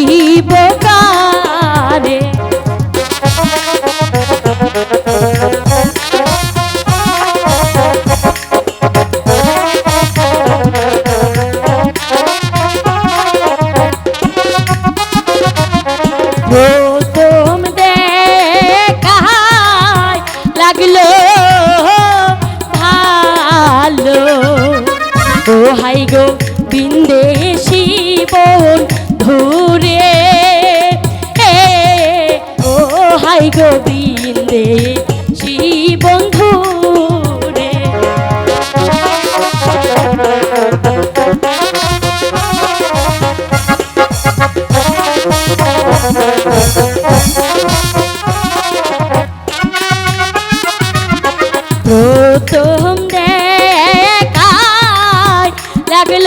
ইব কারে ভালো। ও হাই গো বিন্দে শিবন ধরে। ও হাই গো বিন্দে শিবন ধরে। প্রথম দেখায় লাগল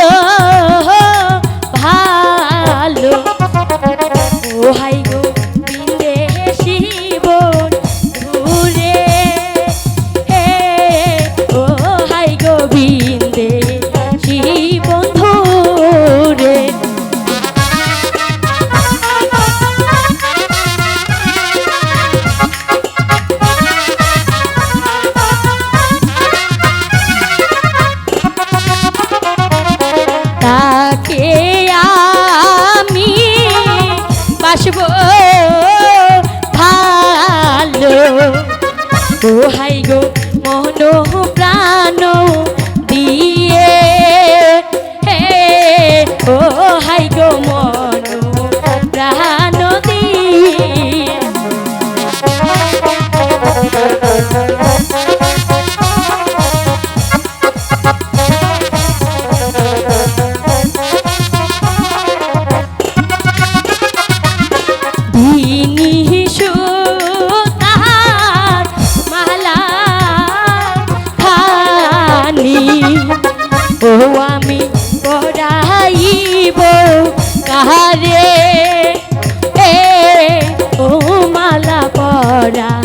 বাসব ভালো। ও হাই গো মন প্রাণ যাইব কাহারে? ও মালা পরা